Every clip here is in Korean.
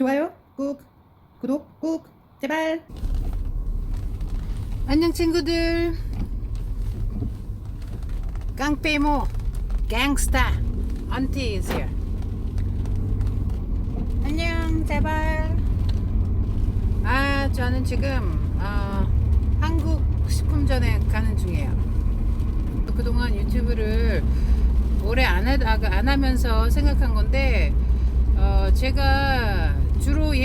좋아요. 꾹. 구독 꾹. 제발. 안녕 친구들. 깡빼모 갱스타 언티 is here. 안녕 제발. 아 저는 지금 어, 한국 식품전에 가는 중이에요. 그동안 유튜브를 오래 안, 하, 안 하면서 생각한 건데 어, 제가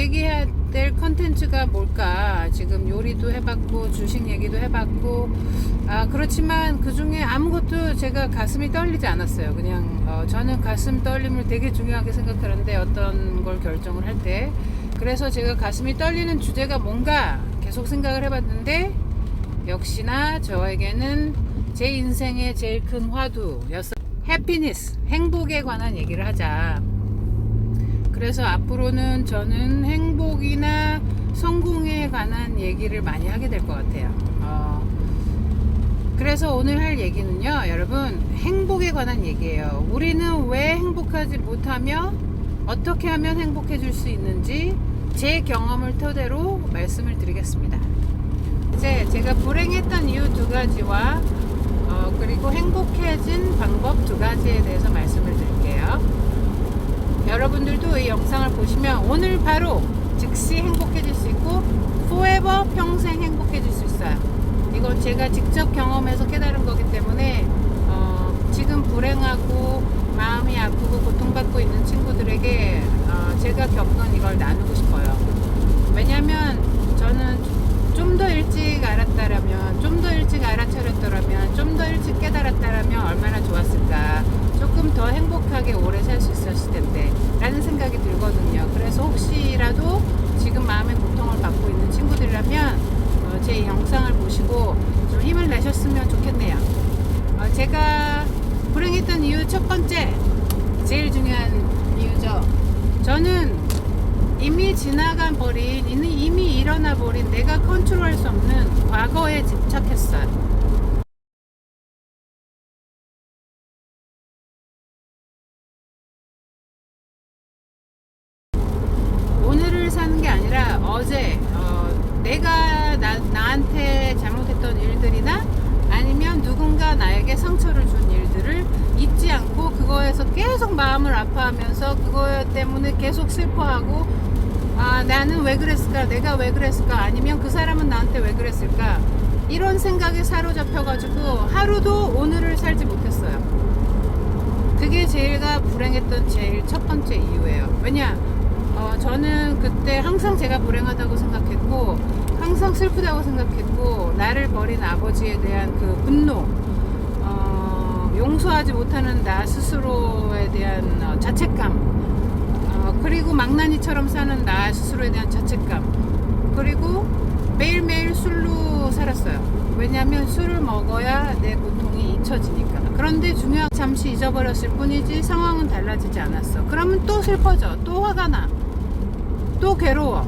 얘기해야 될 컨텐츠가 뭘까? 지금 요리도 해봤고 주식 얘기도 해봤고. 아 그렇지만 그 중에 아무것도 제가 가슴이 떨리지 않았어요. 그냥 어, 저는 가슴 떨림을 되게 중요하게 생각하는데 어떤 걸 결정을 할 때. 그래서 제가 가슴이 떨리는 주제가 뭔가 계속 생각을 해봤는데 역시나 저에게는 제 인생의 제일 큰 화두였어 해피니스 행복에 관한 얘기를 하자 그래서 앞으로는 저는 행복이나 성공에 관한 얘기를 많이 하게 될 것 같아요. 어, 그래서 오늘 할 얘기는요, 여러분, 행복에 관한 얘기예요. 우리는 왜 행복하지 못하며 어떻게 하면 행복해질 수 있는지 제 경험을 토대로 말씀을 드리겠습니다. 이제 제가 불행했던 이유 두 가지와 어, 그리고 행복해진 방법 두 가지에 대해서 말씀을 드릴게요. 여러분들도 이 영상을 보시면 오늘 바로 즉시 행복해질 수 있고 forever 평생 행복해질 수 있어요. 이건 제가 직접 경험해서 깨달은 거기 때문에 어, 지금 불행하고 마음이 아프고 고통받고 있는 친구들에게 어, 제가 겪은 이걸 나누고 싶어요. 왜냐하면 저는 좀 더 일찍 알았다라면, 좀 더 일찍 알아차렸더라면, 좀 더 일찍 깨달았다라면 얼마나 좋았을까. 조금 더 행복하게 오래 살 수 있었을 텐데. 라는 생각이 들거든요. 그래서 혹시라도 지금 마음의 고통을 받고 있는 친구들이라면, 어, 제 영상을 보시고 좀 힘을 내셨으면 좋겠네요. 어, 제가 불행했던 이유 첫 번째, 제일 중요한 이유죠. 저는 이미 지나가 버린, 이미 일어나 버린 내가 컨트롤할 수 없는 과거에 집착했어요. 사는 게 아니라 어제 어, 내가 나, 나한테 잘못했던 일들이나 아니면 누군가 나에게 상처를 준 일들을 잊지 않고 그거에서 계속 마음을 아파하면서 그거 때문에 계속 슬퍼하고 아 나는 왜 그랬을까? 내가 왜 그랬을까? 아니면 그 사람은 나한테 왜 그랬을까? 이런 생각에 사로잡혀 가지고 하루도 오늘을 살지 못했어요. 그게 제가 불행했던 제일 첫 번째 이유예요. 왜냐 어, 저는 그때 항상 제가 불행하다고 생각했고 항상 슬프다고 생각했고 나를 버린 아버지에 대한 그 분노 어, 용서하지 못하는 나 스스로에 대한 어, 자책감 어, 그리고 망나니처럼 사는 나 스스로에 대한 자책감 그리고 매일매일 술로 살았어요. 왜냐하면 술을 먹어야 내 고통이 잊혀지니까. 그런데 중요한 잠시 잊어버렸을 뿐이지 상황은 달라지지 않았어. 그러면 또 슬퍼져. 또 화가 나 또 괴로워.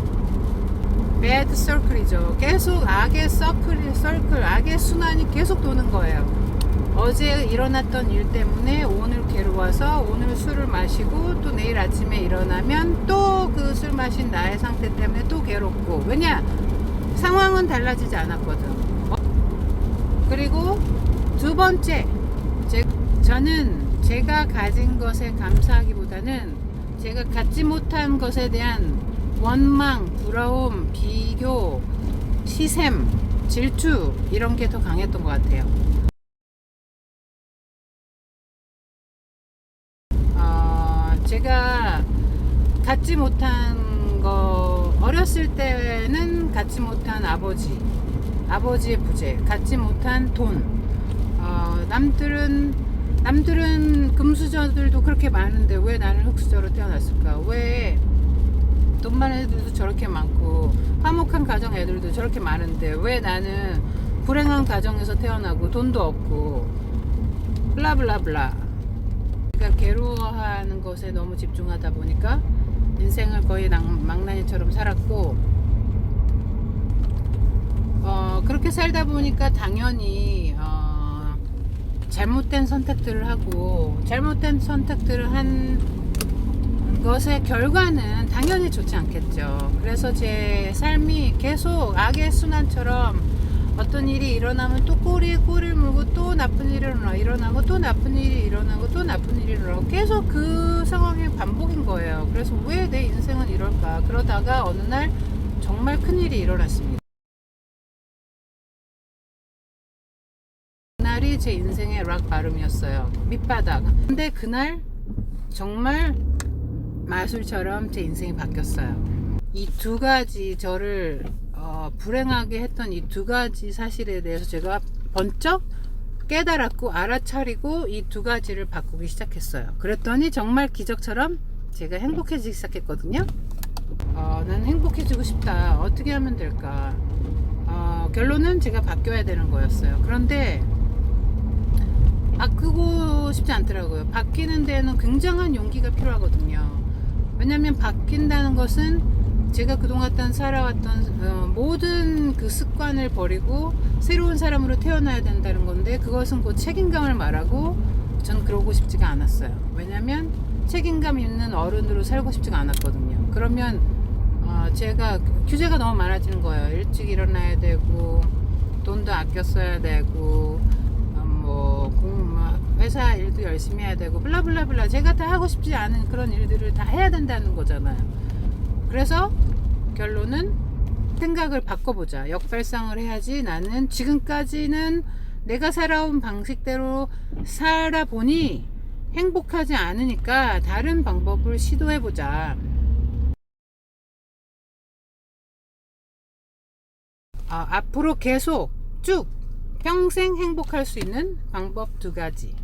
배드 서클이죠. 계속 악의 서클 서클 악의 순환이 계속 도는 거예요. 어제 일어났던 일 때문에 오늘 괴로워서 오늘 술을 마시고 또 내일 아침에 일어나면 또 그 술 마신 나의 상태 때문에 또 괴롭고. 왜냐? 상황은 달라지지 않았거든. 어? 그리고 두 번째 제, 저는 제가 가진 것에 감사하기보다는 제가 갖지 못한 것에 대한 원망, 부러움, 비교, 시샘, 질투 이런 게 더 강했던 것 같아요. 어, 제가 갖지 못한 거 어렸을 때는 갖지 못한 아버지, 아버지의 부재, 갖지 못한 돈. 어, 남들은 남들은 금수저들도 그렇게 많은데 왜 나는 흙수저로 태어났을까? 왜 돈 많은 애들도 저렇게 많고 화목한 가정 애들도 저렇게 많은데 왜 나는 불행한 가정에서 태어나고 돈도 없고 블라블라블라. 그러니까 괴로워하는 것에 너무 집중하다 보니까 인생을 거의 낭, 망나니처럼 살았고 어, 그렇게 살다 보니까 당연히 어, 잘못된 선택들을 하고 잘못된 선택들을 한 것의 결과는 당연히 좋지 않겠죠. 그래서 제 삶이 계속 악의 순환처럼 어떤 일이 일어나면 또 꼬리에 꼬리를 물고 또 나쁜 일이 일어나 일어나고 또 나쁜 일이 일어나고 또 나쁜 일이 일어나고 계속 그 상황이 반복인 거예요. 그래서 왜 내 인생은 이럴까? 그러다가 어느 날 정말 큰 일이 일어났습니다. 그날이 제 인생의 락 발음이었어요. 밑바닥. 근데 그날 정말 마술처럼 제 인생이 바뀌었어요. 이 두 가지 저를 어, 불행하게 했던 이 두 가지 사실에 대해서 제가 번쩍 깨달았고 알아차리고 이 두 가지를 바꾸기 시작했어요. 그랬더니 정말 기적처럼 제가 행복해지기 시작했거든요. 어, 난 행복해지고 싶다. 어떻게 하면 될까? 어, 결론은 제가 바뀌어야 되는 거였어요. 그런데 바꾸고 싶지 않더라고요. 바뀌는 데는 굉장한 용기가 필요하거든요. 왜냐하면 바뀐다는 것은 제가 그동안 살아왔던 어, 모든 그 습관을 버리고 새로운 사람으로 태어나야 된다는 건데 그것은 곧 책임감을 말하고 전 그러고 싶지가 않았어요. 왜냐하면 책임감 있는 어른으로 살고 싶지가 않았거든요. 그러면 어, 제가 규제가 너무 많아지는 거예요. 일찍 일어나야 되고 돈도 아껴 써야 되고 어, 뭐 공, 뭐 회사 일도 열심히 해야 되고 블라블라블라 제가 다 하고 싶지 않은 그런 일들을 다 해야 된다는 거잖아요. 그래서 결론은 생각을 바꿔보자. 역발상을 해야지 나는 지금까지는 내가 살아온 방식대로 살아보니 행복하지 않으니까 다른 방법을 시도해보자. 아, 앞으로 계속 쭉 평생 행복할 수 있는 방법 두 가지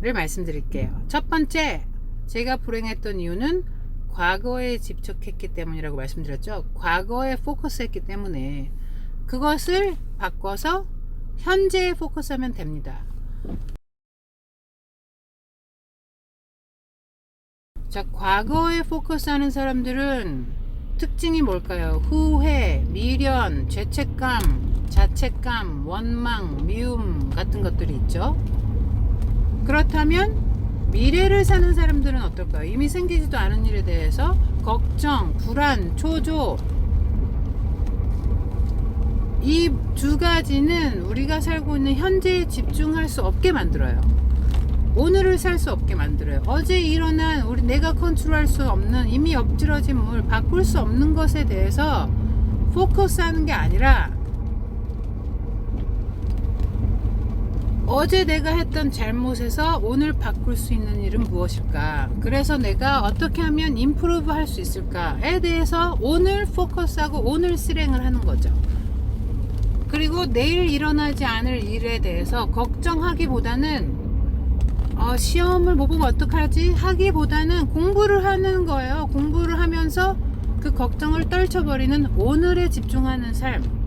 를 말씀드릴게요. 첫 번째, 제가 불행했던 이유는 과거에 집착했기 때문이라고 말씀드렸죠. 과거에 포커스했기 때문에 그것을 바꿔서 현재에 포커스하면 됩니다. 자, 과거에 포커스하는 사람들은 특징이 뭘까요? 후회, 미련, 죄책감, 자책감, 원망, 미움 같은 것들이 있죠. 그렇다면 미래를 사는 사람들은 어떨까요? 이미 생기지도 않은 일에 대해서 걱정, 불안, 초조 이 두 가지는 우리가 살고 있는 현재에 집중할 수 없게 만들어요. 오늘을 살 수 없게 만들어요. 어제 일어난 우리 내가 컨트롤할 수 없는 이미 엎질러진 물, 바꿀 수 없는 것에 대해서 포커스하는 게 아니라 어제 내가 했던 잘못에서 오늘 바꿀 수 있는 일은 무엇일까? 그래서 내가 어떻게 하면 임프루브 할 수 있을까에 대해서 오늘 포커스하고 오늘 실행을 하는 거죠. 그리고 내일 일어나지 않을 일에 대해서 걱정하기보다는 어, 시험을 못 보면 어떡하지? 하기보다는 공부를 하는 거예요. 공부를 하면서 그 걱정을 떨쳐버리는 오늘에 집중하는 삶.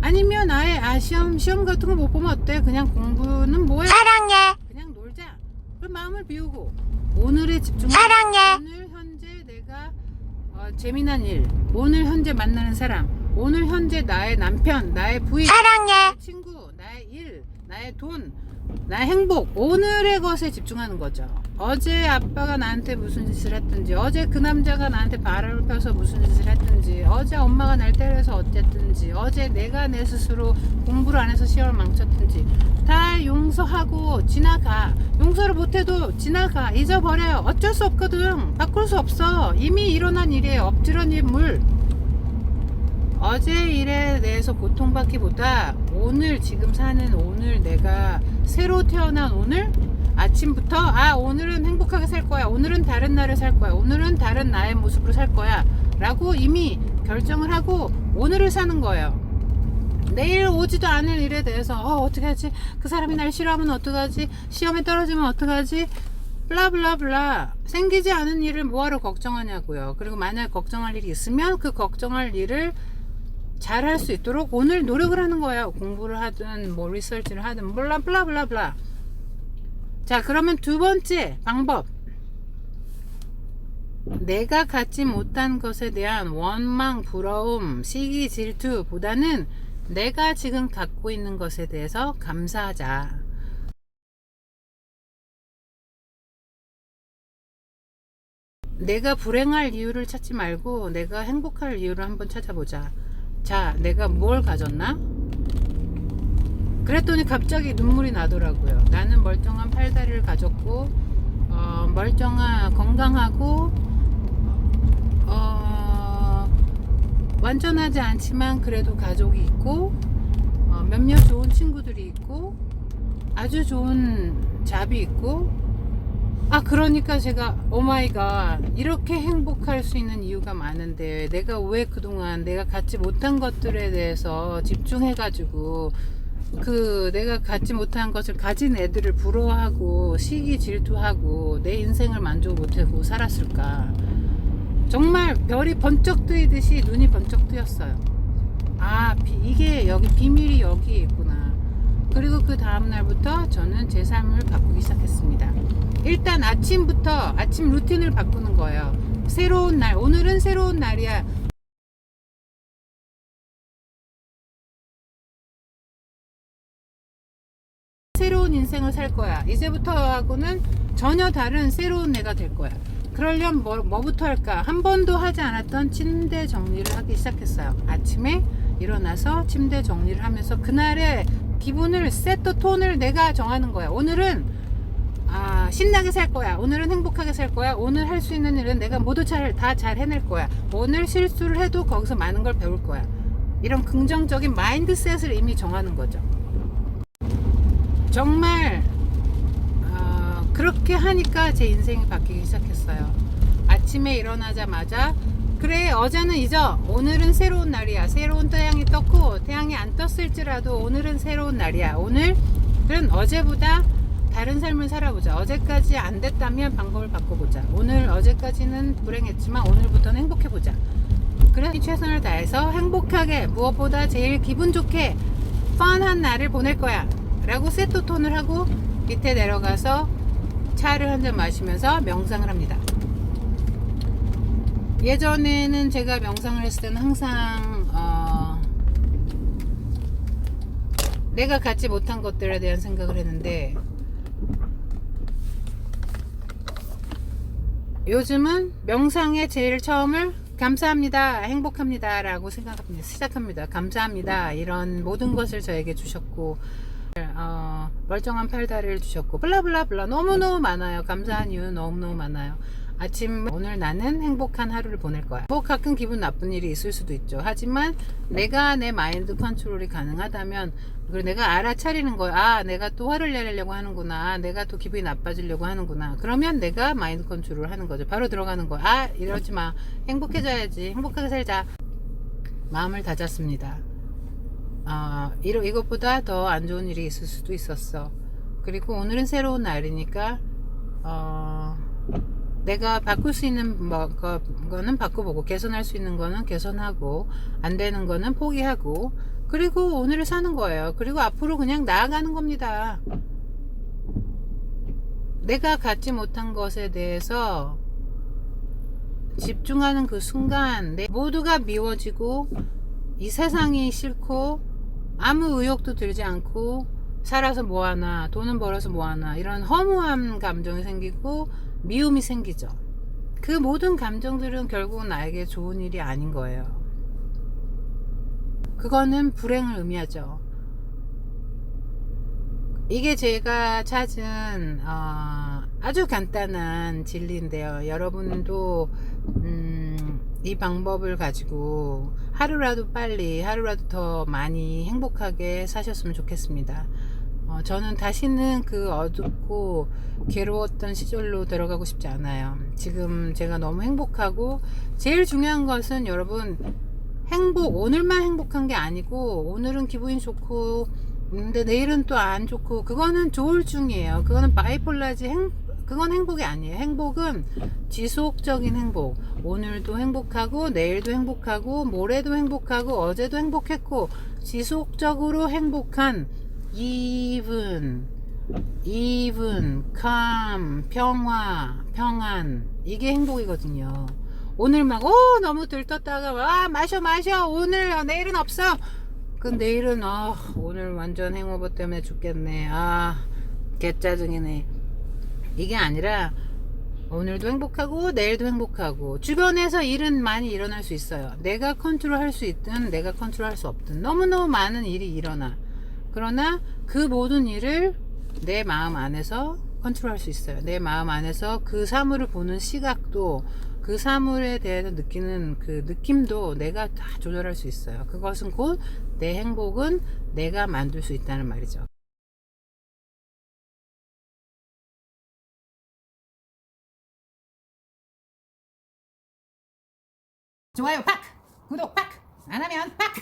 아니면 아예 아 시험 시험 같은 거 못 보면 어때? 그냥 공부는 뭐해? 사랑해 그냥 놀자. 그 마음을 비우고 오늘에 집중. 사랑해. 오늘 현재 내가 어, 재미난 일, 오늘 현재 만나는 사람, 오늘 현재 나의 남편, 나의 부인, 사랑해 나의 친구, 나의 일, 나의 돈, 나의 행복, 오늘의 것에 집중하는 거죠. 어제 아빠가 나한테 무슨 짓을 했든지, 어제 그 남자가 나한테 발을 펴서 무슨 짓을 했든지, 어제 엄마가 날 때려서 어쨌든지, 어제 내가 내 스스로 공부를 안 해서 시험을 망쳤든지, 다 용서하고 지나가. 용서를 못해도 지나가. 잊어버려요. 어쩔 수 없거든. 바꿀 수 없어. 이미 일어난 일이에요. 엎드려진 물. 어제 일에 대해서 고통받기보다 오늘 지금 사는 오늘 내가 새로 태어난 오늘 아침부터 아 오늘은 행복하게 살 거야. 오늘은 다른 날을 살 거야. 오늘은 다른 나의 모습으로 살 거야. 라고 이미 결정을 하고 오늘을 사는 거예요. 내일 오지도 않을 일에 대해서 어 어떻게 하지? 그 사람이 날 싫어하면 어떡하지? 시험에 떨어지면 어떡하지? 블라블라블라. 생기지 않은 일을 뭐하러 걱정하냐고요. 그리고 만약 걱정할 일이 있으면 그 걱정할 일을 잘 할 수 있도록 오늘 노력을 하는 거예요. 공부를 하든 뭐 리서치를 하든 몰라 블라 블라 블라. 자, 그러면 두 번째 방법. 내가 갖지 못한 것에 대한 원망, 부러움, 시기, 질투 보다는 내가 지금 갖고 있는 것에 대해서 감사하자. 내가 불행할 이유를 찾지 말고 내가 행복할 이유를 한번 찾아보자. 자, 내가 뭘 가졌나? 그랬더니 갑자기 눈물이 나더라고요. 나는 멀쩡한 팔다리를 가졌고, 어, 멀쩡한 건강하고, 어, 완전하지 않지만 그래도 가족이 있고, 어, 몇몇 좋은 친구들이 있고, 아주 좋은 잡이 있고, 아, 그러니까 제가, 오마이갓, 이렇게 행복할 수 있는 이유가 많은데, 내가 왜 그동안 내가 갖지 못한 것들에 대해서 집중해 가지고, 그, 내가 갖지 못한 것을 가진 애들을 부러워하고, 시기 질투하고, 내 인생을 만족 못하고 살았을까. 정말 별이 번쩍 뜨이듯이 눈이 번쩍 뜨였어요. 아, 비- 이게 여기, 비밀이 여기에 있구나. 그리고 그 다음날부터 저는 제 삶을 바꾸기 시작했습니다. 일단 아침부터 아침 루틴을 바꾸는 거예요. 새로운 날, 오늘은 새로운 날이야. 인생을 살 거야. 이제부터하고는 전혀 다른 새로운 내가 될 거야. 그러려면 뭐, 뭐부터 할까? 한 번도 하지 않았던 침대 정리를 하기 시작했어요. 아침에 일어나서 침대 정리를 하면서 그날의 기분을 세트 톤을 내가 정하는 거야. 오늘은 아, 신나게 살 거야. 오늘은 행복하게 살 거야. 오늘 할 수 있는 일은 내가 모두 잘, 다 잘 해낼 거야. 오늘 실수를 해도 거기서 많은 걸 배울 거야. 이런 긍정적인 마인드셋을 이미 정하는 거죠. 정말, 어, 그렇게 하니까 제 인생이 바뀌기 시작했어요. 아침에 일어나자마자, 그래, 어제는 잊어. 오늘은 새로운 날이야. 새로운 태양이 떴고, 태양이 안 떴을지라도 오늘은 새로운 날이야. 오늘은 어제보다 다른 삶을 살아보자. 어제까지 안 됐다면 방법을 바꿔보자. 오늘 어제까지는 불행했지만 오늘부터는 행복해보자. 그래 최선을 다해서 행복하게 무엇보다 제일 기분 좋게 펀한 날을 보낼 거야. 라고 세트 톤을 하고 밑에 내려가서 차를 한 잔 마시면서 명상을 합니다. 예전에는 제가 명상을 했을 때는 항상 어, 내가 갖지 못한 것들에 대한 생각을 했는데 요즘은 명상의 제일 처음을 감사합니다, 행복합니다 라고 생각합니다. 시작합니다. 감사합니다. 이런 모든 것을 저에게 주셨고, 어, 멀쩡한 팔다리를 주셨고, 블라블라블라 너무너무 많아요. 감사한 이유 너무너무 많아요. 아침 오늘 나는 행복한 하루를 보낼 거야. 뭐 가끔 기분 나쁜 일이 있을 수도 있죠. 하지만 내가 내 마인드 컨트롤이 가능하다면 그리고 내가 알아차리는 거야. 아, 내가 또 화를 내려고 하는구나. 아, 내가 또 기분이 나빠지려고 하는구나. 그러면 내가 마인드 컨트롤을 하는 거죠. 바로 들어가는 거야. 아, 이러지 마. 행복해져야지. 행복하게 살자. 마음을 다잡습니다. 아, 이러, 이것보다 더 안 좋은 일이 있을 수도 있었어. 그리고 오늘은 새로운 날이니까, 어, 내가 바꿀 수 있는 뭐, 거, 거는 바꿔보고, 개선할 수 있는 거는 개선하고, 안 되는 거는 포기하고, 그리고 오늘을 사는 거예요. 그리고 앞으로 그냥 나아가는 겁니다. 내가 갖지 못한 것에 대해서 집중하는 그 순간, 내 모두가 미워지고, 이 세상이 싫고, 아무 의욕도 들지 않고, 살아서 뭐하나, 돈은 벌어서 뭐하나, 이런 허무한 감정이 생기고, 미움이 생기죠. 그 모든 감정들은 결국은 나에게 좋은 일이 아닌 거예요. 그거는 불행을 의미하죠. 이게 제가 찾은 어, 아주 간단한 진리인데요. 여러분도 음, 이 방법을 가지고 하루라도 빨리, 하루라도 더 많이 행복하게 사셨으면 좋겠습니다. 어, 저는 다시는 그 어둡고 괴로웠던 시절로 들어가고 싶지 않아요. 지금 제가 너무 행복하고 제일 중요한 것은 여러분 행복 오늘만 행복한 게 아니고 오늘은 기분이 좋고 근데 내일은 또 안 좋고 그거는 조울증이에요. 그거는 바이폴라지 행 그건 행복이 아니에요. 행복은 지속적인 행복. 오늘도 행복하고 내일도 행복하고 모레도 행복하고 어제도 행복했고 지속적으로 행복한 even even calm 평화 평안 이게 행복이거든요. 오늘 막, 오, 너무 들떴다가, 와, 마셔, 마셔. 오늘, 어, 내일은 없어. 그 내일은, 아, 오늘 완전 행오버 때문에 죽겠네. 아, 개짜증이네. 이게 아니라, 오늘도 행복하고 내일도 행복하고 주변에서 일은 많이 일어날 수 있어요. 내가 컨트롤할 수 있든 내가 컨트롤할 수 없든 너무너무 많은 일이 일어나. 그러나 그 모든 일을 내 마음 안에서 컨트롤할 수 있어요. 내 마음 안에서 그 사물을 보는 시각도 그 사물에 대해서 느끼는 그 느낌도 내가 다 조절할 수 있어요. 그것은 곧 내 행복은 내가 만들 수 있다는 말이죠. 좋아요 팍! 구독 팍! 안 하면 팍